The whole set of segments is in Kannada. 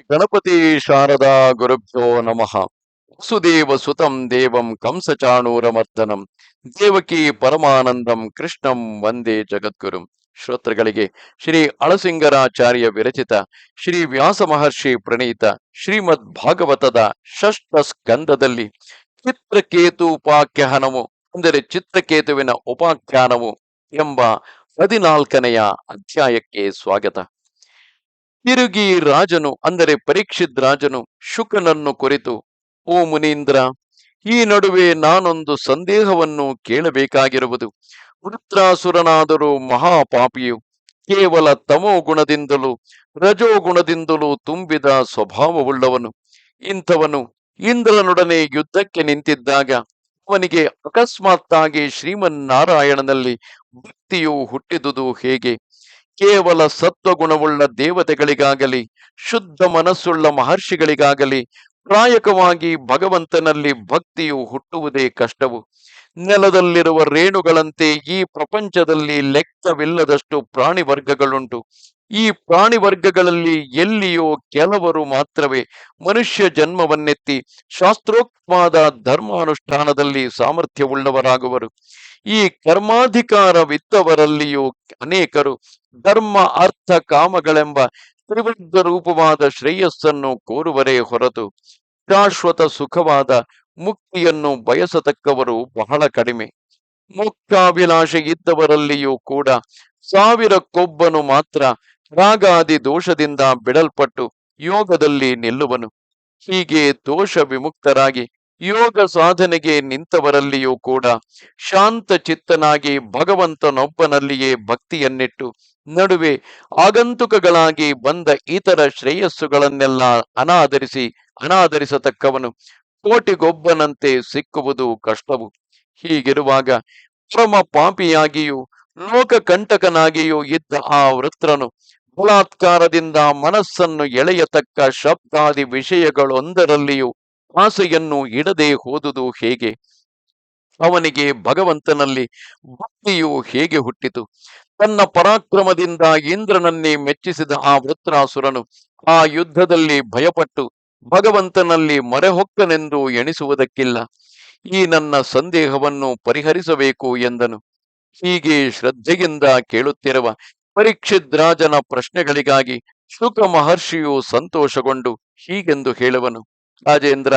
ಗಣಪತಿ ಶಾರದಾ ಗುರುಭ್ಯೋ ನಮಃ. ವಸುದೇವ ಸುತಂ ದೇವಂ ಕಂಸಚಾಣೂರಮರ್ದನಂ. ದೇವಕಿ ಪರಮಾನಂದಂ ಕೃಷ್ಣಂ ವಂದೇ ಜಗದ್ಗುರು. ಶ್ರೋತೃಗಳಿಗೆ ಶ್ರೀ ಅಳಸಿಂಗರಾಚಾರ್ಯ ವಿರಚಿತ, ಶ್ರೀ ವ್ಯಾಸ ಮಹರ್ಷಿ ಪ್ರಣೀತ, ಶ್ರೀಮದ್ ಭಾಗವತದ ಷಷ್ಠ ಸ್ಕಂದದಲ್ಲಿ ಚಿತ್ರಕೇತು ಉಪಾಖ್ಯಾನವು, ಅಂದರೆ ಚಿತ್ರಕೇತುವಿನ ಉಪಾಖ್ಯಾನವು ಎಂಬ ಹದಿನಾಲ್ಕನೆಯ ಅಧ್ಯಾಯಕ್ಕೆ ಸ್ವಾಗತ. ತಿರುಗಿ ರಾಜನು, ಅಂದರೆ ಪರೀಕ್ಷಿತ್ ರಾಜನು ಶುಕನನ್ನು ಕುರಿತು, ಓ ಮುನೀಂದ್ರ, ಈ ನಡುವೆ ನಾನೊಂದು ಸಂದೇಹವನ್ನು ಕೇಳಬೇಕಾಗಿರುವುದು. ವೃತ್ರಾಸುರನಾದರೂ ಮಹಾಪಾಪಿಯು, ಕೇವಲ ತಮೋ ಗುಣದಿಂದಲೂ, ರಜೋ ಗುಣದಿಂದಲೂ ತುಂಬಿದ ಸ್ವಭಾವವುಳ್ಳವನು. ಇಂಥವನು ಇಂದ್ರನೊಡನೆ ಯುದ್ಧಕ್ಕೆ ನಿಂತಿದ್ದಾಗ, ಅವನಿಗೆ ಅಕಸ್ಮಾತ್ತಾಗಿ ಶ್ರೀಮನ್ನಾರಾಯಣನಲ್ಲಿ ಭಕ್ತಿಯು ಹುಟ್ಟಿದುದು ಹೇಗೆ? ಕೇವಲ ಸತ್ವಗುಣವುಳ್ಳ ದೇವತೆಗಳಿಗಾಗಲಿ, ಶುದ್ಧ ಮನಸ್ಸುಳ್ಳ ಮಹರ್ಷಿಗಳಿಗಾಗಲಿ, ಪ್ರಾಯಕವಾಗಿ ಭಗವಂತನಲ್ಲಿ ಭಕ್ತಿಯು ಹುಟ್ಟುವುದೇ ಕಷ್ಟವು. ನೆಲದಲ್ಲಿರುವ ರೇಣುಗಳಂತೆ ಈ ಪ್ರಪಂಚದಲ್ಲಿ ಲೆಕ್ಕವಿಲ್ಲದಷ್ಟು ಪ್ರಾಣಿ ವರ್ಗಗಳುಂಟು ಈ ಪ್ರಾಣಿ ವರ್ಗಗಳಲ್ಲಿ ಎಲ್ಲಿಯೋ ಕೆಲವರು ಮಾತ್ರವೇ ಮನುಷ್ಯ ಜನ್ಮವನ್ನೆತ್ತಿ ಶಾಸ್ತ್ರೋಕ್ತವಾದ ಧರ್ಮಾನುಷ್ಠಾನದಲ್ಲಿ ಸಾಮರ್ಥ್ಯವುಳ್ಳವರಾಗುವರು. ಈ ಕರ್ಮಾಧಿಕಾರವಿದ್ದವರಲ್ಲಿಯೂ ಅನೇಕರು ಧರ್ಮ, ಅರ್ಥ, ಕಾಮಗಳೆಂಬ ತ್ರಿವಿಧ ರೂಪವಾದ ಶ್ರೇಯಸ್ಸನ್ನು ಕೋರುವರೇ ಹೊರತು ಶಾಶ್ವತ ಸುಖವಾದ ಮುಕ್ತಿಯನ್ನು ಬಯಸತಕ್ಕವರು ಬಹಳ ಕಡಿಮೆ. ಮೋಕ್ಷಾಭಿಲಾಷೆ ಇದ್ದವರಲ್ಲಿಯೂ ಕೂಡ ಸಾವಿರಕ್ಕೊಬ್ಬನು ಮಾತ್ರ ರಾಗಾದಿ ದೋಷದಿಂದ ಬಿಡಲ್ಪಟ್ಟು ಯೋಗದಲ್ಲಿ ನಿಲ್ಲುವನು. ಹೀಗೆ ದೋಷ ವಿಮುಕ್ತರಾಗಿ ಯೋಗ ಸಾಧನೆಗೆ ನಿಂತವರಲ್ಲಿಯೂ ಕೂಡ ಶಾಂತ ಚಿತ್ತನಾಗಿ ಭಗವಂತನೊಬ್ಬನಲ್ಲಿಯೇ ಭಕ್ತಿಯನ್ನಿಟ್ಟು ನಡುವೆ ಆಗಂತುಕಗಳಾಗಿ ಬಂದ ಇತರ ಶ್ರೇಯಸ್ಸುಗಳನ್ನೆಲ್ಲ ಅನಾದರಿಸಿ ಅನಾದರಿಸತಕ್ಕವನು ಕೋಟಿಗೊಬ್ಬನಂತೆ ಸಿಕ್ಕುವುದು ಕಷ್ಟವು. ಹೀಗಿರುವಾಗ ಪರಮ ಪಾಪಿಯಾಗಿಯೂ ಲೋಕಕಂಟಕನಾಗಿಯೂ ಇದ್ದ ಆ ವೃತ್ರನು ಬಲಾತ್ಕಾರದಿಂದ ಮನಸ್ಸನ್ನು ಎಳೆಯತಕ್ಕ ಶಬ್ದಾದಿ ವಿಷಯಗಳೊಂದರಲ್ಲಿಯೂ ಆಸೆಯನ್ನು ಇಡದೆ ಹೋದುದು ಹೇಗೆ? ಅವನಿಗೆ ಭಗವಂತನಲ್ಲಿ ಭಕ್ತಿಯು ಹೇಗೆ ಹುಟ್ಟಿತು? ತನ್ನ ಪರಾಕ್ರಮದಿಂದ ಇಂದ್ರನನ್ನೇ ಮೆಚ್ಚಿಸಿದ ಆ ವೃತ್ರಾಸುರನು ಆ ಯುದ್ಧದಲ್ಲಿ ಭಯಪಟ್ಟು ಭಗವಂತನಲ್ಲಿ ಮರೆಹೊಕ್ಕನೆಂದು ಎಣಿಸುವುದಕ್ಕಿಲ್ಲ. ಈ ನನ್ನ ಸಂದೇಹವನ್ನು ಪರಿಹರಿಸಬೇಕು ಎಂದನು. ಹೀಗೆ ಶ್ರದ್ಧೆಯಿಂದ ಕೇಳುತ್ತಿರುವ ಪರೀಕ್ಷಿದ್ರಾಜನ ಪ್ರಶ್ನೆಗಳಿಗಾಗಿ ಶುಕ ಮಹರ್ಷಿಯು ಸಂತೋಷಗೊಂಡು ಹೀಗೆಂದು ಹೇಳುವನು. ರಾಜೇಂದ್ರ,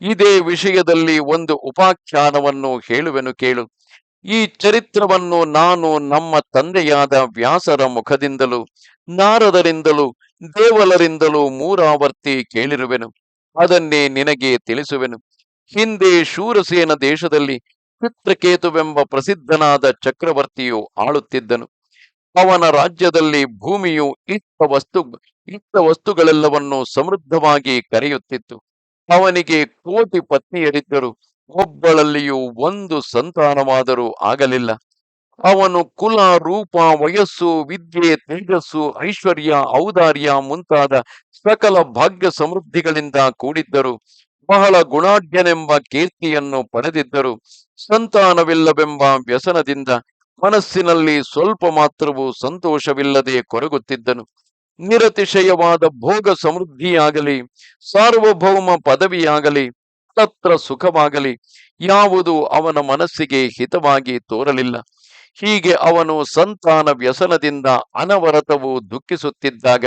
ಇದೇ ವಿಷಯದಲ್ಲಿ ಒಂದು ಉಪಾಖ್ಯಾನವನ್ನು ಹೇಳುವೆನು ಕೇಳು. ಈ ಚರಿತ್ರವನ್ನು ನಾನು ನಮ್ಮ ತಂದೆಯಾದ ವ್ಯಾಸರ ಮುಖದಿಂದಲೂ, ನಾರದರಿಂದಲೂ, ದೇವಲರಿಂದಲೂ ಮೂರಾವರ್ತಿ ಕೇಳಿರುವೆನು. ಅದನ್ನೇ ನಿನಗೆ ತಿಳಿಸುವೆನು. ಹಿಂದೆ ಶೂರಸೇನ ದೇಶದಲ್ಲಿ ಚಿತ್ರಕೇತುವೆಂಬ ಪ್ರಸಿದ್ಧನಾದ ಚಕ್ರವರ್ತಿಯು ಆಳುತ್ತಿದ್ದನು. ಅವನ ರಾಜ್ಯದಲ್ಲಿ ಭೂಮಿಯು ಇಷ್ಟ ವಸ್ತು, ಇಷ್ಟ ವಸ್ತುಗಳೆಲ್ಲವನ್ನು ಸಮೃದ್ಧವಾಗಿ ಕರೆಯುತ್ತಿತ್ತು. ಅವನಿಗೆ ಕೋಟಿ ಪತ್ನಿಯರಿದ್ದರು. ಒಬ್ಬಳಲ್ಲಿಯೂ ಒಂದು ಸಂತಾನವಾದರೂ ಆಗಲಿಲ್ಲ. ಅವನು ಕುಲ, ರೂಪ, ವಯಸ್ಸು, ವಿದ್ಯೆ, ತೇಜಸ್ಸು, ಐಶ್ವರ್ಯ, ಔದಾರ್ಯ ಮುಂತಾದ ಸಕಲ ಭಾಗ್ಯ ಸಮೃದ್ಧಿಗಳಿಂದ ಕೂಡಿದ್ದರು. ಬಹಳ ಗುಣಾಢ್ಯನೆಂಬ ಕೀರ್ತಿಯನ್ನು ಪಡೆದಿದ್ದರು. ಸಂತಾನವಿಲ್ಲವೆಂಬ ವ್ಯಸನದಿಂದ ಮನಸ್ಸಿನಲ್ಲಿ ಸ್ವಲ್ಪ ಮಾತ್ರವೂ ಸಂತೋಷವಿಲ್ಲದೆ ಕೊರಗುತ್ತಿದ್ದನು. ನಿರತಿಶಯವಾದ ಭೋಗ ಸಮೃದ್ಧಿಯಾಗಲಿ, ಸಾರ್ವಭೌಮ ಪದವಿಯಾಗಲಿ, ತತ್ರ ಸುಖವಾಗಲಿ, ಯಾವುದು ಅವನ ಮನಸ್ಸಿಗೆ ಹಿತವಾಗಿ ತೋರಲಿಲ್ಲ. ಹೀಗೆ ಅವನು ಸಂತಾನ ವ್ಯಸನದಿಂದ ಅನವರತವು ದುಃಖಿಸುತ್ತಿದ್ದಾಗ,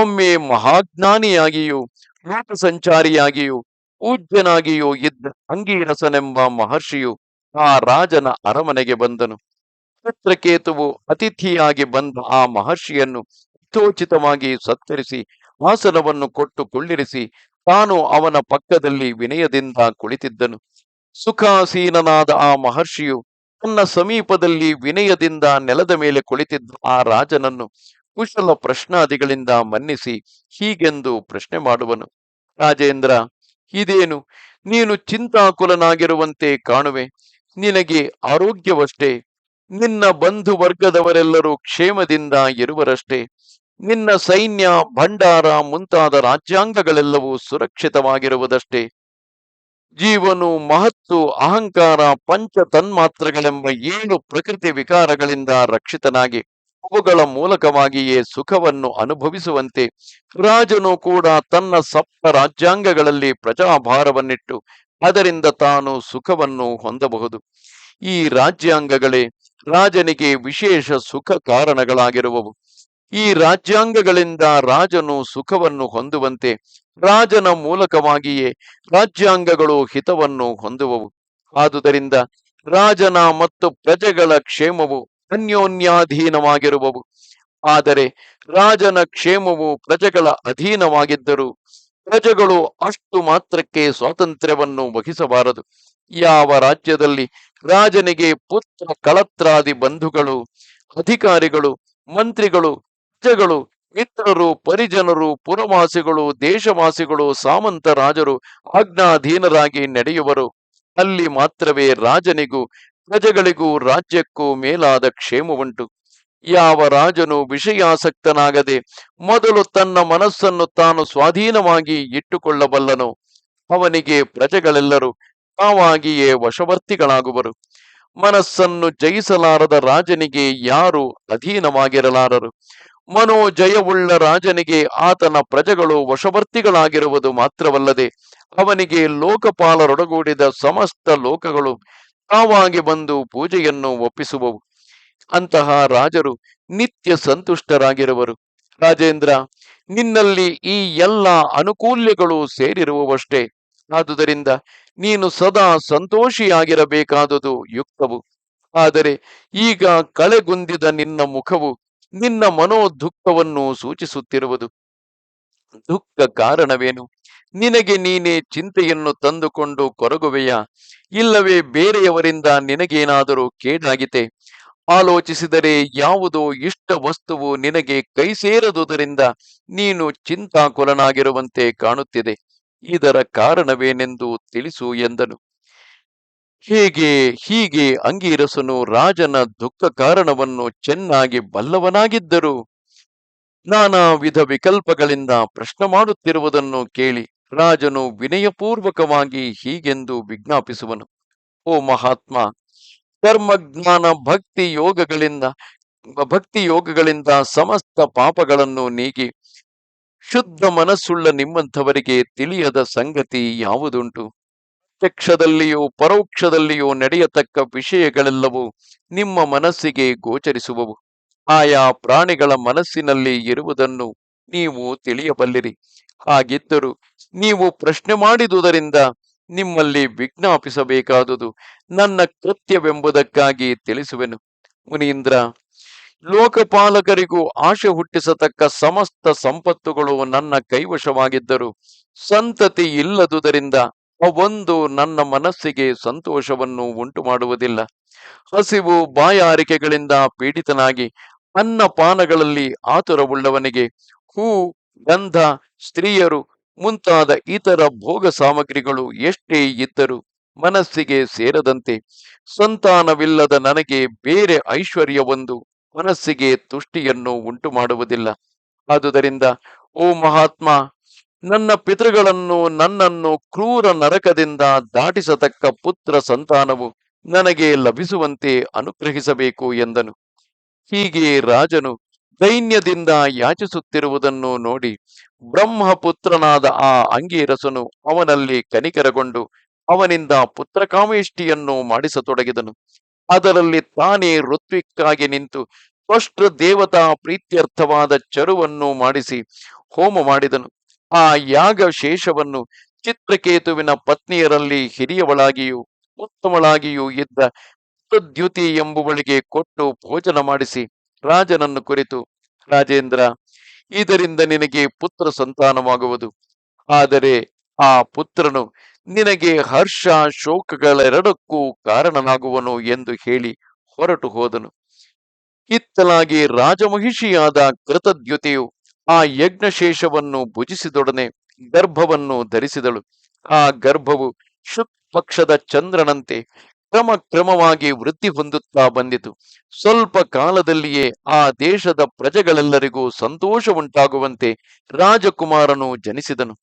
ಒಮ್ಮೆ ಮಹಾಜ್ಞಾನಿಯಾಗಿಯೂ ಲೋಕ ಸಂಚಾರಿಯಾಗಿಯೂ ಪೂಜ್ಯನಾಗಿಯೂ ಇದ್ದ ಅಂಗೀರಸನೆಂಬ ಮಹರ್ಷಿಯು ಆ ರಾಜನ ಅರಮನೆಗೆ ಬಂದನು. ಚಿತ್ರಕೇತುವು ಅತಿಥಿಯಾಗಿ ಬಂದ ಆ ಮಹರ್ಷಿಯನ್ನು ಯಥೋಚಿತವಾಗಿ ಸತ್ಕರಿಸಿ ಆಸನವನ್ನು ಕೊಟ್ಟು ಕುಳ್ಳಿರಿಸಿ ತಾನು ಅವನ ಪಕ್ಕದಲ್ಲಿ ವಿನಯದಿಂದ ಕುಳಿತಿದ್ದನು. ಸುಖಾಸೀನನಾದ ಆ ಮಹರ್ಷಿಯು ತನ್ನ ಸಮೀಪದಲ್ಲಿ ವಿನಯದಿಂದ ನೆಲದ ಮೇಲೆ ಕುಳಿತಿದ್ದ ಆ ರಾಜನನ್ನು ಕುಶಲ ಪ್ರಶ್ನಾದಿಗಳಿಂದ ಮನ್ನಿಸಿ ಹೀಗೆಂದು ಪ್ರಶ್ನೆ ಮಾಡುವನು. ರಾಜೇಂದ್ರ, ಇದೇನು? ನೀನು ಚಿಂತಾಕುಲನಾಗಿರುವಂತೆ ಕಾಣುವೆ. ನಿನಗೆ ಆರೋಗ್ಯವಷ್ಟೇ. ನಿನ್ನ ಬಂಧು ವರ್ಗದವರೆಲ್ಲರೂ ಕ್ಷೇಮದಿಂದ ಇರುವರಷ್ಟೇ. ನಿನ್ನ ಸೈನ್ಯ, ಭಂಡಾರ ಮುಂತಾದ ರಾಜ್ಯಾಂಗಗಳೆಲ್ಲವೂ ಸುರಕ್ಷಿತವಾಗಿರುವುದಷ್ಟೇ. ಜೀವನು ಮಹತ್ತು, ಅಹಂಕಾರ ಪಂಚ ತನ್ಮಾತ್ರಗಳೆಂಬ ಏಳು ಪ್ರಕೃತಿ ವಿಕಾರಗಳಿಂದ ರಕ್ಷಿತನಾಗಿ, ಅವುಗಳ ಮೂಲಕವಾಗಿಯೇ ಸುಖವನ್ನು ಅನುಭವಿಸುವಂತೆ. ರಾಜನು ಕೂಡ ತನ್ನ ಸಪ್ತ ರಾಜ್ಯಾಂಗಗಳಲ್ಲಿ ಪ್ರಜಾಭಾರವನ್ನಿಟ್ಟು, ಅದರಿಂದ ತಾನು ಸುಖವನ್ನು ಹೊಂದಬಹುದು. ಈ ರಾಜ್ಯಾಂಗಗಳೇ ರಾಜನಿಗೆ ವಿಶೇಷ ಸುಖ ಕಾರಣಗಳಾಗಿರುವವು. ಈ ರಾಜ್ಯಾಂಗಗಳಿಂದ ರಾಜನು ಸುಖವನ್ನು ಹೊಂದುವಂತೆ ರಾಜನ ಮೂಲಕವಾಗಿಯೇ ರಾಜ್ಯಾಂಗಗಳು ಹಿತವನ್ನು ಹೊಂದುವವು. ಆದುದರಿಂದ ರಾಜನ ಮತ್ತು ಪ್ರಜೆಗಳ ಕ್ಷೇಮವು ಅನ್ಯೋನ್ಯಾಧೀನವಾಗಿರುವವು. ಆದರೆ ರಾಜನ ಕ್ಷೇಮವು ಪ್ರಜೆಗಳ ಅಧೀನವಾಗಿದ್ದರೂ ಪ್ರಜೆಗಳು ಅಷ್ಟು ಮಾತ್ರಕ್ಕೆ ಸ್ವಾತಂತ್ರ್ಯವನ್ನು ವಹಿಸಬಾರದು. ಯಾವ ರಾಜ್ಯದಲ್ಲಿ ರಾಜನಿಗೆ ಪುತ್ರ, ಕಳತ್ರಾದಿ ಬಂಧುಗಳು, ಅಧಿಕಾರಿಗಳು, ಮಂತ್ರಿಗಳು, ಪ್ರಜೆಗಳು, ಮಿತ್ರರು, ಪರಿಜನರು, ಪುರವಾಸಿಗಳು, ದೇಶವಾಸಿಗಳು, ಸಾಮಂತ ರಾಜರು, ಆಜ್ಞಾಧೀನರಾಗಿ ನಡೆಯುವರು. ಅಲ್ಲಿ ಮಾತ್ರವೇ ರಾಜನಿಗೂ, ಪ್ರಜೆಗಳಿಗೂ, ರಾಜ್ಯಕ್ಕೂ ಮೇಲಾದ ಕ್ಷೇಮವುಂಟು. ಯಾವ ರಾಜನು ವಿಷಯಾಸಕ್ತನಾಗದೆ ಮೊದಲು ತನ್ನ ಮನಸ್ಸನ್ನು ತಾನು ಸ್ವಾಧೀನವಾಗಿ ಇಟ್ಟುಕೊಳ್ಳಬಲ್ಲನು. ಅವನಿಗೆ ಪ್ರಜೆಗಳೆಲ್ಲರೂ ತಾವಾಗಿಯೇ ವಶವರ್ತಿಗಳಾಗುವರು. ಮನಸ್ಸನ್ನು ಜಯಿಸಲಾರದ ರಾಜನಿಗೆ ಯಾರು ಅಧೀನವಾಗಿರಲಾರರು. ಮನೋಜಯವುಳ್ಳ ರಾಜನಿಗೆ ಆತನ ಪ್ರಜೆಗಳು ವಶವರ್ತಿಗಳಾಗಿರುವುದು ಮಾತ್ರವಲ್ಲದೆ, ಅವನಿಗೆ ಲೋಕಪಾಲರೊಡಗೂಡಿದ ಸಮಸ್ತ ಲೋಕಗಳು ತಾವಾಗಿ ಬಂದು ಪೂಜೆಯನ್ನು ಒಪ್ಪಿಸುವವು. ಅಂತಹ ರಾಜರು ನಿತ್ಯ ಸಂತುಷ್ಟರಾಗಿರುವರು. ರಾಜೇಂದ್ರ, ನಿನ್ನಲ್ಲಿ ಈ ಎಲ್ಲ ಅನುಕೂಲ್ಯಗಳು ಸೇರಿರುವವಷ್ಟೇ. ಆದುದರಿಂದ ನೀನು ಸದಾ ಸಂತೋಷಿಯಾಗಿರಬೇಕಾದುದು ಯುಕ್ತವು. ಆದರೆ ಈಗ ಕಳೆಗುಂದಿದ ನಿನ್ನ ಮುಖವು ನಿನ್ನ ಮನೋದುಃಖವನ್ನು ಸೂಚಿಸುತ್ತಿರುವುದು. ದುಃಖ ಕಾರಣವೇನು? ನಿನಗೆ ನೀನೇ ಚಿಂತೆಯನ್ನು ತಂದುಕೊಂಡು ಕೊರಗುವೆಯಾ? ಇಲ್ಲವೇ ಬೇರೆಯವರಿಂದ ನಿನಗೇನಾದರೂ ಕೇಡಾಗಿದೆ? ಆಲೋಚಿಸಿದರೆ ಯಾವುದೋ ಇಷ್ಟ ವಸ್ತುವು ನಿನಗೆ ಕೈ ಸೇರದುದರಿಂದ ನೀನು ಚಿಂತಾಕುಲನಾಗಿರುವಂತೆ ಕಾಣುತ್ತಿದೆ. ಇದರ ಕಾರಣವೇನೆಂದು ತಿಳಿಸು ಎಂದನು. ಹೇಗೆ, ಹೀಗೆ ಅಂಗೀರಸನು ರಾಜನ ದುಃಖ ಕಾರಣವನ್ನು ಚೆನ್ನಾಗಿ ಬಲ್ಲವನಾಗಿದ್ದರು. ನಾನಾ ವಿಧ ವಿಕಲ್ಪಗಳಿಂದ ಪ್ರಶ್ನೆ ಮಾಡುತ್ತಿರುವುದನ್ನು ಕೇಳಿ ರಾಜನು ವಿನಯಪೂರ್ವಕವಾಗಿ ಹೀಗೆಂದು ವಿಜ್ಞಾಪಿಸುವನು. ಓ ಮಹಾತ್ಮ, ಧರ್ಮಜ್ಞಾನ ಭಕ್ತಿ ಯೋಗಗಳಿಂದ ಭಕ್ತಿ ಯೋಗಗಳಿಂದ ಸಮಸ್ತ ಪಾಪಗಳನ್ನು ನೀಗಿ ಶುದ್ಧ ಮನಸ್ಸುಳ್ಳ ನಿಮ್ಮಂಥವರಿಗೆ ತಿಳಿಯದ ಸಂಗತಿ ಯಾವುದುಂಟು? ಪ್ರತ್ಯಕ್ಷದಲ್ಲಿಯೂ, ಪರೋಕ್ಷದಲ್ಲಿಯೂ ನಡೆಯತಕ್ಕ ವಿಷಯಗಳೆಲ್ಲವೂ ನಿಮ್ಮ ಮನಸ್ಸಿಗೆ ಗೋಚರಿಸುವವು. ಆಯಾ ಪ್ರಾಣಿಗಳ ಮನಸ್ಸಿನಲ್ಲಿ ಇರುವುದನ್ನು ನೀವು ತಿಳಿಯಬಲ್ಲಿರಿ. ಹಾಗಿದ್ದರೂ ನೀವು ಪ್ರಶ್ನೆ ಮಾಡಿದುದರಿಂದ ನಿಮ್ಮಲ್ಲಿ ವಿಜ್ಞಾಪಿಸಬೇಕಾದುದು ನನ್ನ ಕೃತ್ಯವೆಂಬುದಕ್ಕಾಗಿ ತಿಳಿಸುವೆನು. ಮುನೀಂದ್ರ ಲೋಕಪಾಲಕರಿಗೂ ಆಶೆ ಹುಟ್ಟಿಸತಕ್ಕ ಸಮಸ್ತ ಸಂಪತ್ತುಗಳು ನನ್ನ ಕೈವಶವಾಗಿದ್ದರು. ಸಂತತಿ ಇಲ್ಲದುದರಿಂದ ಅವೊಂದು ನನ್ನ ಮನಸ್ಸಿಗೆ ಸಂತೋಷವನ್ನು ಉಂಟು ಮಾಡುವುದಿಲ್ಲ ಹಸಿವು ಬಾಯಾರಿಕೆಗಳಿಂದ ಪೀಡಿತನಾಗಿ ಅನ್ನಪಾನಗಳಲ್ಲಿ ಆತುರವುಳ್ಳವನಿಗೆ ಹೂ, ಗಂಧ, ಸ್ತ್ರೀಯರು ಮುಂತಾದ ಇತರ ಭೋಗ ಸಾಮಗ್ರಿಗಳು ಎಷ್ಟೇ ಇದ್ದರೂ ಮನಸ್ಸಿಗೆ ಸೇರದಂತೆ, ಸಂತಾನವಿಲ್ಲದ ನನಗೆ ಬೇರೆ ಐಶ್ವರ್ಯವೊಂದು ಮನಸ್ಸಿಗೆ ತುಷ್ಟಿಯನ್ನು ಉಂಟು ಮಾಡುವುದಿಲ್ಲ ಆದುದರಿಂದ, ಓ ಮಹಾತ್ಮ, ನನ್ನ ಪಿತೃಗಳನ್ನು ನನ್ನನ್ನು ಕ್ರೂರ ನರಕದಿಂದ ದಾಟಿಸತಕ್ಕ ಪುತ್ರ ಸಂತಾನವು ನನಗೆ ಲಭಿಸುವಂತೆ ಅನುಗ್ರಹಿಸಬೇಕು ಎಂದನು. ಹೀಗೆ ರಾಜನು ದೈನ್ಯದಿಂದ ಯಾಚಿಸುತ್ತಿರುವುದನ್ನು ನೋಡಿ ಬ್ರಹ್ಮಪುತ್ರನಾದ ಆ ಅಂಗೀರಸನು ಅವನಲ್ಲಿ ಕನಿಕರಗೊಂಡು ಅವನಿಂದ ಪುತ್ರಕಾಮೇಷ್ಟಿಯನ್ನು ಮಾಡಿಸತೊಡಗಿದನು. ಅದರಲ್ಲಿ ತಾನೇ ಋತ್ವಿಕ್ಕಾಗಿ ನಿಂತು ಸ್ಪಷ್ಟ ದೇವತಾ ಪ್ರೀತ್ಯರ್ಥವಾದ ಚರುವನ್ನು ಮಾಡಿಸಿ ಹೋಮ ಮಾಡಿದನು. ಆ ಯಾಗ ಶೇಷವನ್ನು ಚಿತ್ರಕೇತುವಿನ ಪತ್ನಿಯರಲ್ಲಿ ಹಿರಿಯವಳಾಗಿಯೂ ಉತ್ತಮಳಾಗಿಯೂ ಇದ್ದ ಪ್ರದ್ಯುತಿ ಎಂಬುವಳಿಗೆ ಕೊಟ್ಟು ಭೋಜನ ಮಾಡಿಸಿ ರಾಜನನ್ನು ಕುರಿತು, ರಾಜೇಂದ್ರ, ಇದರಿಂದ ನಿನಗೆ ಪುತ್ರ ಸಂತಾನವಾಗುವುದು. ಆದರೆ ಆ ಪುತ್ರನು ನಿನಗೆ ಹರ್ಷ ಶೋಕಗಳೆರಡಕ್ಕೂ ಕಾರಣನಾಗುವನು ಎಂದು ಹೇಳಿ ಹೊರಟು ಹೋದನು. ಕಿತ್ತಲಾಗಿ ರಾಜಮಹಿಷಿಯಾದ ಕೃತದ್ಯುತಿಯು ಆ ಯಜ್ಞಶೇಷವನ್ನು ಭುಜಿಸಿದೊಡನೆ ಗರ್ಭವನ್ನು ಧರಿಸಿದಳು. ಆ ಗರ್ಭವು ಪಕ್ಷದ ಚಂದ್ರನಂತೆ ಕ್ರಮ ಕ್ರಮವಾಗಿ ವೃದ್ಧಿ ಹೊಂದುತ್ತಾ ಬಂದಿತು. ಸ್ವಲ್ಪ ಕಾಲದಲ್ಲಿಯೇ ಆ ದೇಶದ ಪ್ರಜೆಗಳೆಲ್ಲರಿಗೂ ಸಂತೋಷ ಉಂಟಾಗುವಂತೆ ರಾಜಕುಮಾರನು ಜನಿಸಿದನು.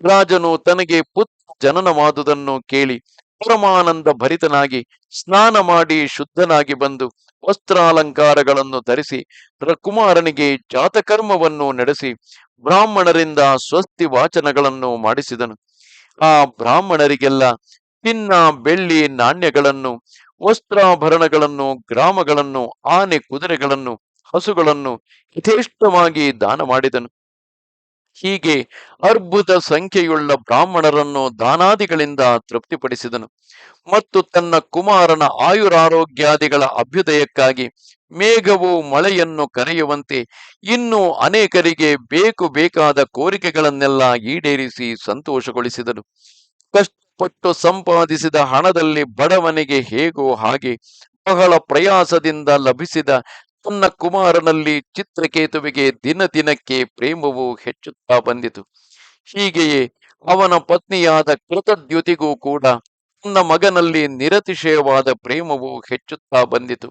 ರಾಜನು ತನಗೆ ಪುತ್ರ ಜನನವಾದುದನ್ನು ಕೇಳಿ ಪರಮಾನಂದ ಭರಿತನಾಗಿ ಸ್ನಾನ ಮಾಡಿ ಶುದ್ಧನಾಗಿ ಬಂದು ವಸ್ತ್ರಾಲಂಕಾರಗಳನ್ನು ಧರಿಸಿ ಕುಮಾರನಿಗೆ ಜಾತಕರ್ಮವನ್ನು ನಡೆಸಿ ಬ್ರಾಹ್ಮಣರಿಂದ ಸ್ವಸ್ತಿ ವಾಚನಗಳನ್ನು ಮಾಡಿಸಿದನು. ಆ ಬ್ರಾಹ್ಮಣರಿಗೆಲ್ಲ ಚಿನ್ನ ಬೆಳ್ಳಿ, ನಾಣ್ಯಗಳನ್ನು, ವಸ್ತ್ರಾಭರಣಗಳನ್ನು, ಗ್ರಾಮಗಳನ್ನು, ಆನೆ ಕುದುರೆಗಳನ್ನು, ಹಸುಗಳನ್ನು ಯಥೇಷ್ಟವಾಗಿ ದಾನ ಮಾಡಿದನು. ಹೀಗೆ ಅರ್ಬುದ ಸಂಖ್ಯೆಯುಳ್ಳ ಬ್ರಾಹ್ಮಣರನ್ನು ದಾನಾದಿಗಳಿಂದ ತೃಪ್ತಿಪಡಿಸಿದನು ಮತ್ತು ತನ್ನ ಕುಮಾರನ ಆಯುರಾರೋಗ್ಯಾದಿಗಳ ಅಭ್ಯುದಯಕ್ಕಾಗಿ ಮೇಘವು ಮಳೆಯನ್ನು ಕರೆಯುವಂತೆ ಇನ್ನೂ ಅನೇಕರಿಗೆ ಬೇಕು ಬೇಕಾದ ಕೋರಿಕೆಗಳನ್ನೆಲ್ಲ ಈಡೇರಿಸಿ ಸಂತೋಷಗೊಳಿಸಿದನು. ಕಷ್ಟಪಟ್ಟು ಸಂಪಾದಿಸಿದ ಹಣದಲ್ಲಿ ಬಡವನಿಗೆ ಹೇಗೋ ಹಾಗೆ ಬಹಳ ಪ್ರಯಾಸದಿಂದ ಲಭಿಸಿದ ತನ್ನ ಕುಮಾರನಲ್ಲಿ ಚಿತ್ರಕೇತುವಿಗೆ ದಿನ ದಿನಕ್ಕೆ ಪ್ರೇಮವು ಹೆಚ್ಚುತ್ತಾ ಬಂದಿತು. ಹೀಗೆಯೇ ಅವನ ಪತ್ನಿಯಾದ ಕೃತದ್ಯುತಿಗೂ ಕೂಡ ತನ್ನ ಮಗನಲ್ಲಿ ನಿರತಿಶಯವಾದ ಪ್ರೇಮವು ಹೆಚ್ಚುತ್ತಾ ಬಂದಿತು.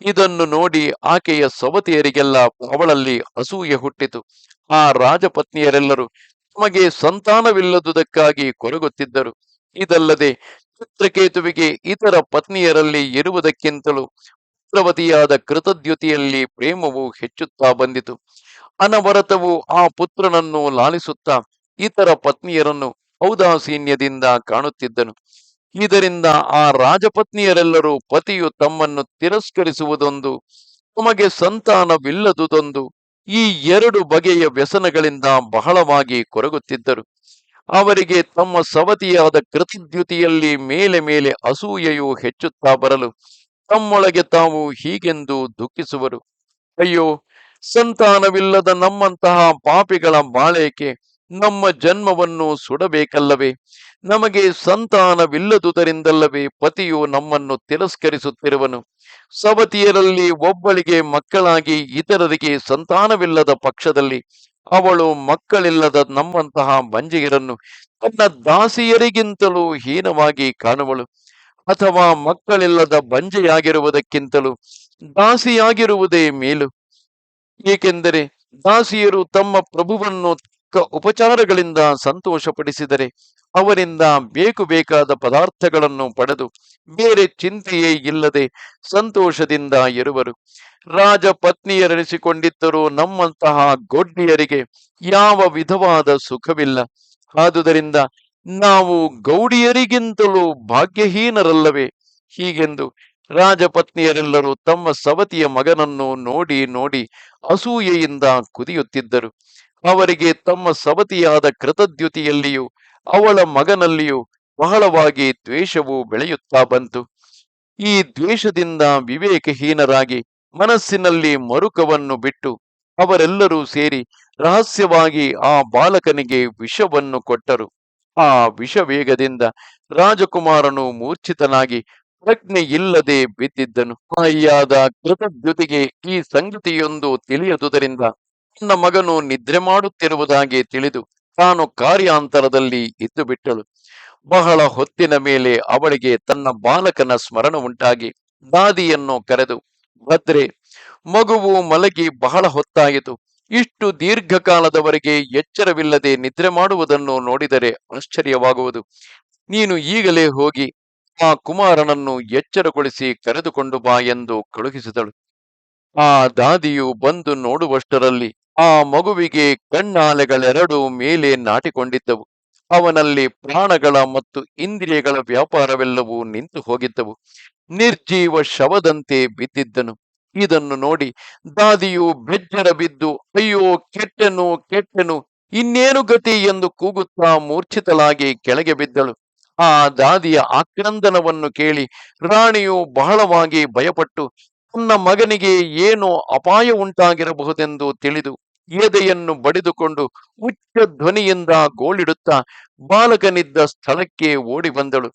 ಇದನ್ನು ನೋಡಿ ಆಕೆಯ ಸವತಿಯರಿಗೆಲ್ಲ ಅವಳಲ್ಲಿ ಅಸೂಯೆ ಹುಟ್ಟಿತು. ಆ ರಾಜಪತ್ನಿಯರೆಲ್ಲರೂ ತಮಗೆ ಸಂತಾನವಿಲ್ಲದುದಕ್ಕಾಗಿ ಕೊರಗುತ್ತಿದ್ದರು. ಇದಲ್ಲದೆ ಚಿತ್ರಕೇತುವಿಗೆ ಇತರ ಪತ್ನಿಯರಲ್ಲಿ ಇರುವುದಕ್ಕಿಂತಲೂ ಪುತ್ರವತಿಯಾದ ಕೃತದ್ಯುತಿಯಲ್ಲಿ ಪ್ರೇಮವು ಹೆಚ್ಚುತ್ತಾ ಬಂದಿತು. ಅನವರತವು ಆ ಪುತ್ರನನ್ನು ಲಾಲಿಸುತ್ತಾ ಇತರ ಪತ್ನಿಯರನ್ನು ಔದಾಸೀನ್ಯದಿಂದ ಕಾಣುತ್ತಿದ್ದನು. ಇದರಿಂದ ಆ ರಾಜಪತ್ನಿಯರೆಲ್ಲರೂ ಪತಿಯು ತಮ್ಮನ್ನು ತಿರಸ್ಕರಿಸುವುದೊಂದು, ತಮಗೆ ಸಂತಾನವಿಲ್ಲದುದೊಂದು, ಈ ಎರಡು ಬಗೆಯ ವ್ಯಸನಗಳಿಂದ ಬಹಳವಾಗಿ ಕೊರಗುತ್ತಿದ್ದರು. ಅವರಿಗೆ ತಮ್ಮ ಸವತಿಯಾದ ಕೃತದ್ಯುತಿಯಲ್ಲಿ ಮೇಲೆ ಮೇಲೆ ಅಸೂಯೆಯು ಹೆಚ್ಚುತ್ತಾ ಬರಲು ತಮ್ಮೊಳಗೆ ತಾವು ಹೀಗೆಂದು ದುಃಖಿಸುವರು. ಅಯ್ಯೋ, ಸಂತಾನವಿಲ್ಲದ ನಮ್ಮಂತಹ ಪಾಪಿಗಳ ಬಾಳೇಕೆ ನಮ್ಮ ಜನ್ಮವನ್ನು ಸುಡಬೇಕಲ್ಲವೇ? ನಮಗೆ ಸಂತಾನವಿಲ್ಲದುದರಿಂದಲ್ಲವೇ ಪತಿಯು ನಮ್ಮನ್ನು ತಿರಸ್ಕರಿಸುತ್ತಿರುವನು. ಸವತಿಯರಲ್ಲಿ ಒಬ್ಬಳಿಗೆ ಮಕ್ಕಳಾಗಿ ಇತರರಿಗೆ ಸಂತಾನವಿಲ್ಲದ ಪಕ್ಷದಲ್ಲಿ ಅವಳು ಮಕ್ಕಳಿಲ್ಲದ ನಮ್ಮಂತಹ ಬಂಜೆಯರನ್ನು ತನ್ನ ದಾಸಿಯರಿಗಿಂತಲೂ ಹೀನವಾಗಿ ಕಾಣುವಳು. ಅಥವಾ ಮಕ್ಕಳಿಲ್ಲದ ಬಂಜೆಯಾಗಿರುವುದಕ್ಕಿಂತಲೂ ದಾಸಿಯಾಗಿರುವುದೇ ಮೇಲು. ಏಕೆಂದರೆ ದಾಸಿಯರು ತಮ್ಮ ಪ್ರಭುವನ್ನು ಉಪಚಾರಗಳಿಂದ ಸಂತೋಷಪಡಿಸಿದರೆ ಅವರಿಂದ ಬೇಕು ಬೇಕಾದ ಪದಾರ್ಥಗಳನ್ನು ಪಡೆದು ಬೇರೆ ಚಿಂತೆಯೇ ಇಲ್ಲದೆ ಸಂತೋಷದಿಂದ ಇರುವರು. ರಾಜ ಪತ್ನಿಯರೆನಿಸಿಕೊಂಡಿದ್ದರೂ ನಮ್ಮಂತಹ ಗೊಡ್ಡಿಯರಿಗೆ ಯಾವ ವಿಧವಾದ ಸುಖವಿಲ್ಲ. ಆದುದರಿಂದ ನಾವು ಗೌಡಿಯರಿಗಿಂತಲೂ ಭಾಗ್ಯಹೀನರಲ್ಲವೇ? ಹೀಗೆಂದು ರಾಜಪತ್ನಿಯರೆಲ್ಲರೂ ತಮ್ಮ ಸವತಿಯ ಮಗನನ್ನು ನೋಡಿ ನೋಡಿ ಅಸೂಯೆಯಿಂದ ಕುದಿಯುತ್ತಿದ್ದರು. ಅವರಿಗೆ ತಮ್ಮ ಸವತಿಯಾದ ಕೃತದ್ಯುತಿಯಲ್ಲಿಯೂ ಅವಳ ಮಗನಲ್ಲಿಯೂ ಬಹಳವಾಗಿ ದ್ವೇಷವು ಬೆಳೆಯುತ್ತಾ ಬಂತು. ಈ ದ್ವೇಷದಿಂದ ವಿವೇಕಹೀನರಾಗಿ ಮನಸ್ಸಿನಲ್ಲಿ ಮರುಕವನ್ನು ಬಿಟ್ಟು ಅವರೆಲ್ಲರೂ ಸೇರಿ ರಹಸ್ಯವಾಗಿ ಆ ಬಾಲಕನಿಗೆ ವಿಷವನ್ನು ಕೊಟ್ಟರು. ಆ ವಿಷವೇಗದಿಂದ ರಾಜಕುಮಾರನು ಮೂರ್ಛಿತನಾಗಿ ಪ್ರಜ್ಞೆ ಇಲ್ಲದೆ ಬಿದ್ದಿದ್ದನು. ತಾಯಿಯಾದ ಕೃತದ್ಯುತಿಗೆ ಈ ಸಂಗತಿಯೊಂದು ತಿಳಿಯದುದರಿಂದ ತನ್ನ ಮಗನು ನಿದ್ರೆ ಮಾಡುತ್ತಿರುವುದಾಗಿ ತಿಳಿದು ತಾನು ಕಾರ್ಯಾಂತರದಲ್ಲಿ ಇದ್ದು ಬಿಟ್ಟಳು ಬಹಳ ಹೊತ್ತಿನ ಮೇಲೆ ಅವಳಿಗೆ ತನ್ನ ಬಾಲಕನ ಸ್ಮರಣ ಉಂಟಾಗಿ ದಾದಿಯನ್ನು ಕರೆದು, ಭದ್ರೆ, ಮಗುವು ಮಲಗಿ ಬಹಳ ಹೊತ್ತಾಯಿತು. ಇಷ್ಟು ದೀರ್ಘಕಾಲದವರೆಗೆ ಎಚ್ಚರವಿಲ್ಲದೆ ನಿದ್ರೆ ಮಾಡುವುದನ್ನು ನೋಡಿದರೆ ಆಶ್ಚರ್ಯವಾಗುವುದು. ನೀನು ಈಗಲೇ ಹೋಗಿ ಆ ಕುಮಾರನನ್ನು ಎಚ್ಚರಗೊಳಿಸಿ ಕರೆದುಕೊಂಡು ಬಾ ಎಂದು ಕಳುಹಿಸಿದಳು. ಆ ದಾದಿಯು ಬಂದು ನೋಡುವಷ್ಟರಲ್ಲಿ ಆ ಮಗುವಿಗೆ ಕಣ್ಣಾಲೆಗಳೆರಡು ಮೇಲೆ ನಾಟಿಕೊಂಡಿದ್ದವು. ಅವನಲ್ಲಿ ಪ್ರಾಣಗಳ ಮತ್ತು ಇಂದ್ರಿಯಗಳ ವ್ಯಾಪಾರವೆಲ್ಲವೂ ನಿಂತು ಹೋಗಿದ್ದವು. ನಿರ್ಜೀವ ಶವದಂತೆ ಬಿದ್ದಿದ್ದನು. ಇದನ್ನು ನೋಡಿ ದಾದಿಯು ಬೆಜ್ಜರ ಬಿದ್ದು, ಅಯ್ಯೋ, ಕೆಟ್ಟನು ಕೆಟ್ಟನು, ಇನ್ನೇನು ಗತಿ? ಎಂದು ಕೂಗುತ್ತಾ ಮೂರ್ಛಿತಲಾಗಿ ಕೆಳಗೆ ಬಿದ್ದಳು. ಆ ದಾದಿಯ ಆಕ್ರಂದನವನ್ನು ಕೇಳಿ ರಾಣಿಯು ಬಹಳವಾಗಿ ಭಯಪಟ್ಟು ತನ್ನ ಮಗನಿಗೆ ಏನೋ ಅಪಾಯ ಉಂಟಾಗಿರಬಹುದೆಂದು ತಿಳಿದು ಎದೆಯನ್ನು ಬಡಿದುಕೊಂಡು ಉಚ್ಚ ಧ್ವನಿಯಿಂದ ಗೋಳಿಡುತ್ತಾ ಬಾಲಕನಿದ್ದ ಸ್ಥಳಕ್ಕೆ ಓಡಿ ಬಂದಳು.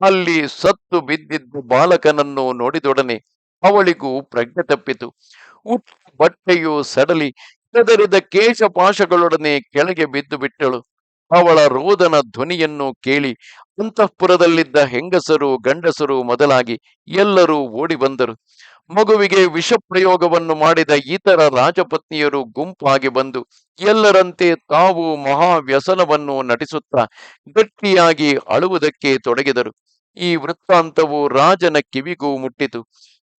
ಅಲ್ಲಿ ಸತ್ತು ಬಿದ್ದಿದ್ದ ಬಾಲಕನನ್ನು ನೋಡಿದೊಡನೆ ಅವಳಿಗೂ ಪ್ರಜ್ಞೆ ತಪ್ಪಿತು. ಉಟ್ಟ ಬಟ್ಟೆಯು ಸಡಲಿ ಕದರಿದ ಕೇಶಪಾಶಗಳೊಡನೆ ಕೆಳಗೆ ಬಿದ್ದು ಬಿಟ್ಟಳು. ಅವಳ ರೋದನ ಧ್ವನಿಯನ್ನು ಕೇಳಿ ಅಂತಃಪುರದಲ್ಲಿದ್ದ ಹೆಂಗಸರು, ಗಂಡಸರು ಮೊದಲಾಗಿ ಎಲ್ಲರೂ ಓಡಿ ಬಂದರು. ಮಗುವಿಗೆ ವಿಷ ಪ್ರಯೋಗವನ್ನು ಮಾಡಿದ ಇತರ ರಾಜಪತ್ನಿಯರು ಗುಂಪಾಗಿ ಬಂದು ಎಲ್ಲರಂತೆ ತಾವು ಮಹಾವ್ಯಸನವನ್ನು ನಟಿಸುತ್ತಾ ಗಟ್ಟಿಯಾಗಿ ಅಳುವುದಕ್ಕೆ ತೊಡಗಿದರು. ಈ ವೃತ್ತಾಂತವು ರಾಜನ ಕಿವಿಗೂ ಮುಟ್ಟಿತು.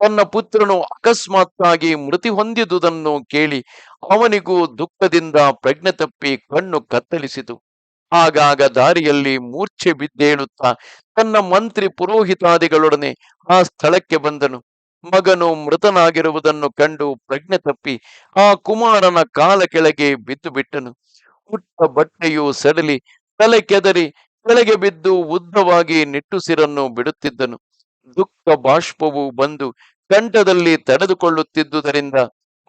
ತನ್ನ ಪುತ್ರನು ಅಕಸ್ಮಾತ್ತಾಗಿ ಮೃತಿ ಹೊಂದಿದುದನ್ನು ಕೇಳಿ ಅವನಿಗೂ ದುಃಖದಿಂದ ಪ್ರಜ್ಞೆ ತಪ್ಪಿ ಕಣ್ಣು ಕತ್ತಲಿಸಿತು. ಆಗಾಗ ದಾರಿಯಲ್ಲಿ ಮೂರ್ಛೆ ಬಿದ್ದೇಳುತ್ತಾ ತನ್ನ ಮಂತ್ರಿ ಪುರೋಹಿತಾದಿಗಳೊಡನೆ ಆ ಸ್ಥಳಕ್ಕೆ ಬಂದನು. ಮಗನು ಮೃತನಾಗಿರುವುದನ್ನು ಕಂಡು ಪ್ರಜ್ಞೆ ತಪ್ಪಿ ಆ ಕುಮಾರನ ಕಾಲ ಕೆಳಗೆ ಬಿದ್ದು ಬಿಟ್ಟನು ಹುಟ್ಟ ಬಟ್ಟೆಯು ಸಡಲಿ ತಲೆ ಕೆದರಿ ಕೆಳಗೆ ಬಿದ್ದು ಉದ್ದವಾಗಿ ನಿಟ್ಟುಸಿರನ್ನು ಬಿಡುತ್ತಿದ್ದನು. ದುಃಖ ಬಾಷ್ಪವು ಬಂದು ಕಂಠದಲ್ಲಿ ತಡೆದುಕೊಳ್ಳುತ್ತಿದ್ದುದರಿಂದ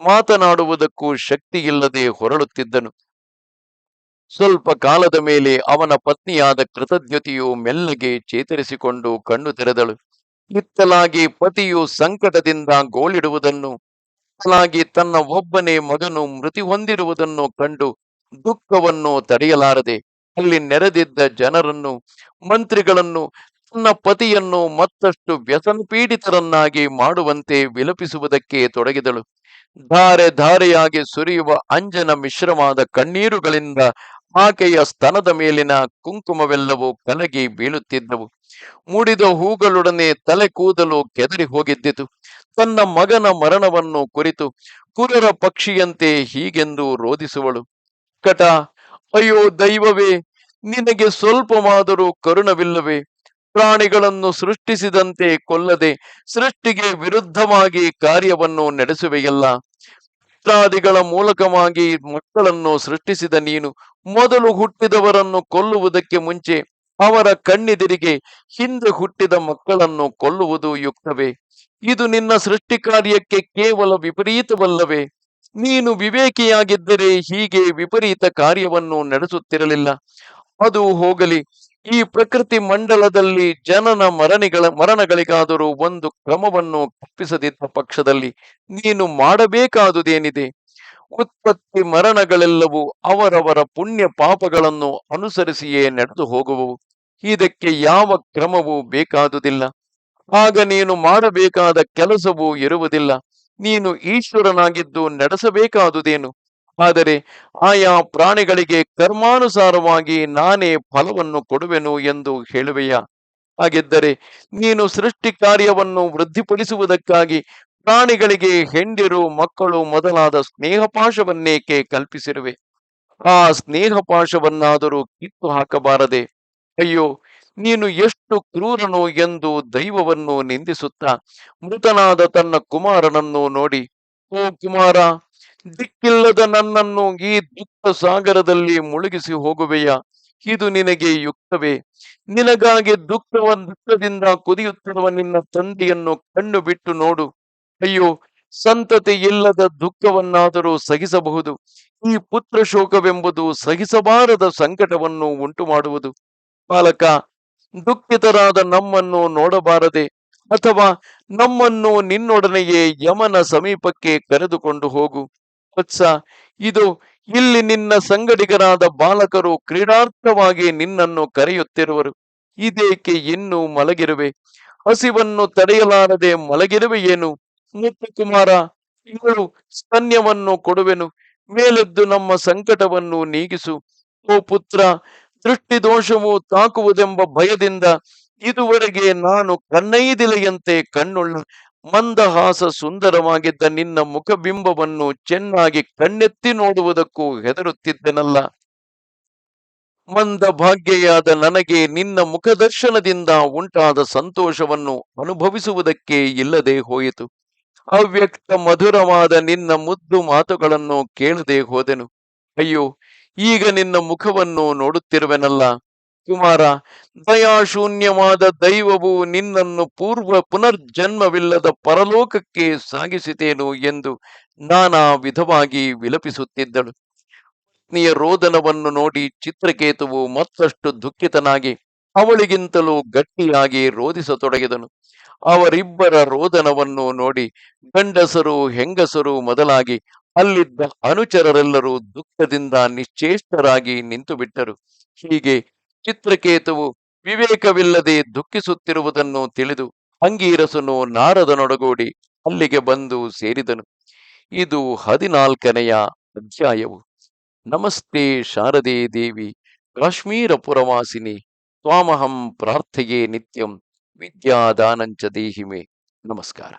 ಮಾತನಾಡುವುದಕ್ಕೂ ಶಕ್ತಿಯಿಲ್ಲದೆ ಹೊರಳುತ್ತಿದ್ದನು ಸ್ವಲ್ಪ ಕಾಲದ ಮೇಲೆ ಅವನ ಪತ್ನಿಯಾದ ಕೃತಜ್ಞತೆಯು ಮೆಲ್ಲಗೆ ಚೇತರಿಸಿಕೊಂಡು ಕಣ್ಣು ತೆರೆದಳು. ಇತ್ತಲಾಗಿ ಪತಿಯು ಸಂಕಟದಿಂದ ಗೋಳಿಡುವುದನ್ನು ಇತ್ತಲಾಗಿ ತನ್ನ ಒಬ್ಬನೇ ಮಗನು ಮೃತಿ ಹೊಂದಿರುವುದನ್ನು ಕಂಡು ದುಃಖವನ್ನು ತಡೆಯಲಾರದೆ ಅಲ್ಲಿ ನೆರೆದಿದ್ದ ಜನರನ್ನು, ಮಂತ್ರಿಗಳನ್ನು ತನ್ನ ಪತಿಯನ್ನು ಮತ್ತಷ್ಟು ವ್ಯಸನ ಪೀಡಿತರನ್ನಾಗಿ ಮಾಡುವಂತೆ ವಿಲಪಿಸುವುದಕ್ಕೆ ತೊಡಗಿದಳು. ಧಾರೆ ಧಾರೆಯಾಗಿ ಸುರಿಯುವ ಅಂಜನ ಮಿಶ್ರವಾದ ಕಣ್ಣೀರುಗಳಿಂದ ಆಕೆಯ ಸ್ತನದ ಮೇಲಿನ ಕುಂಕುಮವೆಲ್ಲವೂ ಕಲಗಿ ಬೀಳುತ್ತಿದ್ದವು. ಮೂಡಿದ ಹೂಗಳೊಡನೆ ತಲೆ ಕೂದಲು ಕೆದರಿ ಹೋಗಿದ್ದಿತು. ತನ್ನ ಮಗನ ಮರಣವನ್ನು ಕುರಿತು ಕುರರ ಪಕ್ಷಿಯಂತೆ ಹೀಗೆಂದು ರೋಧಿಸುವಳು. ಕಟ, ಅಯ್ಯೋ ದೈವವೇ, ನಿನಗೆ ಸ್ವಲ್ಪವಾದರೂ ಕರುಣವಿಲ್ಲವೇ? ಪ್ರಾಣಿಗಳನ್ನು ಸೃಷ್ಟಿಸಿದಂತೆ ಕೊಲ್ಲದೆ ಸೃಷ್ಟಿಗೆ ವಿರುದ್ಧವಾಗಿ ಕಾರ್ಯವನ್ನು ನಡೆಸುವೆಯಲ್ಲ. ಪುತ್ರಾದಿಗಳ ಮೂಲಕವಾಗಿ ಮಕ್ಕಳನ್ನು ಸೃಷ್ಟಿಸಿದ ನೀನು ಮೊದಲು ಹುಟ್ಟಿದವರನ್ನು ಕೊಲ್ಲುವುದಕ್ಕೆ ಮುಂಚೆ ಅವರ ಕಣ್ಣೆದಿರಿಗೆ ಹಿಂದೆ ಹುಟ್ಟಿದ ಮಕ್ಕಳನ್ನು ಕೊಲ್ಲುವುದು ಯುಕ್ತವೇ. ಇದು ನಿನ್ನ ಸೃಷ್ಟಿ ಕಾರ್ಯಕ್ಕೆ ಕೇವಲ ವಿಪರೀತವಲ್ಲವೇ. ನೀನು ವಿವೇಕಿಯಾಗಿದ್ದರೆ ಹೀಗೆ ವಿಪರೀತ ಕಾರ್ಯವನ್ನು ನಡೆಸುತ್ತಿರಲಿಲ್ಲ. ಅದು ಹೋಗಲಿ. ಈ ಪ್ರಕೃತಿ ಮಂಡಲದಲ್ಲಿ ಜನನ ಮರಣಿಗಳ ಮರಣಗಳಿಗಾದರೂ ಒಂದು ಕ್ರಮವನ್ನು ಕಲ್ಪಿಸದಿದ್ದ ಪಕ್ಷದಲ್ಲಿ ನೀನು ಮಾಡಬೇಕಾದುದೇನಿದೆ? ಉತ್ಪತ್ತಿ ಮರಣಗಳೆಲ್ಲವೂ ಅವರವರ ಪುಣ್ಯ ಪಾಪಗಳನ್ನು ಅನುಸರಿಸಿಯೇ ನಡೆದು ಹೋಗುವವು. ಇದಕ್ಕೆ ಯಾವ ಕ್ರಮವೂ ಬೇಕಾದುದಿಲ್ಲ. ಆಗ ನೀನು ಮಾಡಬೇಕಾದ ಕೆಲಸವೂ ಇರುವುದಿಲ್ಲ. ನೀನು ಈಶ್ವರನಾಗಿದ್ದು ನಡೆಸಬೇಕಾದುದೇನು? ಆದರೆ ಆಯಾ ಪ್ರಾಣಿಗಳಿಗೆ ಕರ್ಮಾನುಸಾರವಾಗಿ ನಾನೇ ಫಲವನ್ನು ಕೊಡುವೆನು ಎಂದು ಹೇಳುವೆಯಾ? ಹಾಗಿದ್ದರೆ ನೀನು ಸೃಷ್ಟಿ ಕಾರ್ಯವನ್ನು ವೃದ್ಧಿಪಡಿಸುವುದಕ್ಕಾಗಿ ಪ್ರಾಣಿಗಳಿಗೆ ಹೆಂಡಿರು ಮಕ್ಕಳು ಮೊದಲಾದ ಸ್ನೇಹಪಾಶವನ್ನೇಕೆ ಕಲ್ಪಿಸಿರುವೆ? ಆ ಸ್ನೇಹಪಾಶವನ್ನಾದರೂ ಕಿತ್ತು ಹಾಕಬಾರದೆ. ಅಯ್ಯೋ, ನೀನು ಎಷ್ಟು ಕ್ರೂರನು ಎಂದು ದೈವವನ್ನು ನಿಂದಿಸುತ್ತಾ, ಮೃತನಾದ ತನ್ನ ಕುಮಾರನನ್ನು ನೋಡಿ, ಓ ಕುಮಾರ ದಿಕ್ಕಿಲ್ಲದ ನನ್ನನ್ನು ಈ ದುಃಖ ಸಾಗರದಲ್ಲಿ ಮುಳುಗಿಸಿ ಹೋಗುವೆಯಾ? ಇದು ನಿನಗೆ ಯುಕ್ತವೇ? ನಿನಗಾಗಿ ದುಃಖವ ದುಃಖದಿಂದ ಕುದಿಯುತ್ತಿರುವ ನಿನ್ನ ತಂದೆಯನ್ನು ಕಣ್ಣು ಬಿಟ್ಟು ನೋಡು. ಅಯ್ಯೋ, ಸಂತತಿ ಇಲ್ಲದ ದುಃಖವನ್ನಾದರೂ ಸಹಿಸಬಹುದು. ಈ ಪುತ್ರ ಶೋಕವೆಂಬುದು ಸಹಿಸಬಾರದ ಸಂಕಟವನ್ನು ಉಂಟು ಮಾಡುವುದು ಬಾಲಕ ದುಃಖಿತರಾದ ನಮ್ಮನ್ನು ನೋಡಬಾರದೆ ಅಥವಾ ನಮ್ಮನ್ನು ನಿನ್ನೊಡನೆಯೇ ಯಮನ ಸಮೀಪಕ್ಕೆ ಕರೆದುಕೊಂಡು ಹೋಗು. ವತ್ಸ ಇದು ಇಲ್ಲಿ ನಿನ್ನ ಸಂಗಡಿಗರಾದ ಬಾಲಕರು ಕ್ರೀಡಾರ್ಥವಾಗಿ ನಿನ್ನನ್ನು ಕರೆಯುತ್ತಿರುವರು. ಇದೇಕೆ ಇನ್ನೂ ಮಲಗಿರುವೆ? ಹಸಿವನ್ನು ತಡೆಯಲಾರದೆ ಮಲಗಿರುವೆಯೇನು ಮುತ್ತು ಕುಮಾರ ಇವಳು ಸ್ತನ್ಯವನ್ನು ಕೊಡುವೆನು. ಮೇಲೆದ್ದು ನಮ್ಮ ಸಂಕಟವನ್ನು ನೀಗಿಸು. ಓ ಪುತ್ರ, ದೃಷ್ಟಿದೋಷವು ತಾಕುವುದೆಂಬ ಭಯದಿಂದ ಇದುವರೆಗೆ ನಾನು ಕನ್ನೈದಿಲೆಯಂತೆ ಕಣ್ಣುಳ್ಳ. ಮಂದಹಾಸ ಸುಂದರವಾಗಿದ್ದ ನಿನ್ನ ಮುಖಬಿಂಬವನ್ನು ಚೆನ್ನಾಗಿ ಕಣ್ಣೆತ್ತಿ ನೋಡುವುದಕ್ಕೂ ಹೆದರುತ್ತಿದ್ದೆನಲ್ಲ. ಮಂದ ಭಾಗ್ಯೆಯಾದ ನನಗೆ ನಿನ್ನ ಮುಖದರ್ಶನದಿಂದ ಉಂಟಾದ ಸಂತೋಷವನ್ನು ಅನುಭವಿಸುವುದಕ್ಕೆ ಇಲ್ಲದೆ ಹೋಯಿತು. ಅವ್ಯಕ್ತ ಮಧುರವಾದ ನಿನ್ನ ಮುದ್ದು ಮಾತುಗಳನ್ನು ಕೇಳದೆ ಹೋದೆನು. ಅಯ್ಯೋ, ಈಗ ನಿನ್ನ ಮುಖವನ್ನು ನೋಡುತ್ತಿರುವೆನಲ್ಲ. ಕುಮಾರ, ದಯಾಶೂನ್ಯವಾದ ದೈವವು ನಿನ್ನನ್ನು ಪೂರ್ವ ಪುನರ್ಜನ್ಮವಿಲ್ಲದ ಪರಲೋಕಕ್ಕೆ ಸಾಗಿಸಿತೇನು ಎಂದು ನಾನಾ ವಿಧವಾಗಿ ವಿಲಪಿಸುತ್ತಿದ್ದಳು. ಪತ್ನಿಯ ರೋದನವನ್ನು ನೋಡಿ ಚಿತ್ರಕೇತುವು ಮತ್ತಷ್ಟು ದುಃಖಿತನಾಗಿ ಅವಳಿಗಿಂತಲೂ ಗಟ್ಟಿಯಾಗಿ ರೋಧಿಸತೊಡಗಿದನು ಅವರಿಬ್ಬರ ರೋದನವನ್ನು ನೋಡಿ ಗಂಡಸರು, ಹೆಂಗಸರು ಮೊದಲಾಗಿ ಅಲ್ಲಿದ್ದ ಅನುಚರರೆಲ್ಲರೂ ದುಃಖದಿಂದ ನಿಶ್ಚೇಷ್ಟರಾಗಿ ನಿಂತು ಬಿಟ್ಟರು ಹೀಗೆ ಚಿತ್ರಕೇತುವು ವಿವೇಕವಿಲ್ಲದೆ ದುಃಖಿಸುತ್ತಿರುವುದನ್ನು ತಿಳಿದು ಅಂಗೀರಸನು ನಾರದನೊಡಗೂಡಿ ಅಲ್ಲಿಗೆ ಬಂದು ಸೇರಿದನು. ಇದು ಹದಿನಾಲ್ಕನೆಯ ಅಧ್ಯಾಯವು. ನಮಸ್ತೆ ಶಾರದೆ ದೇವಿ ಕಾಶ್ಮೀರ ಪುರವಾಸಿನಿ ತ್ವಾಮಹಂ ಪ್ರಾರ್ಥೆಯೇ ನಿತ್ಯಂ, ವಿದ್ಯಾದಾನಂಚ ದೇಹಿಮೆ. ನಮಸ್ಕಾರ.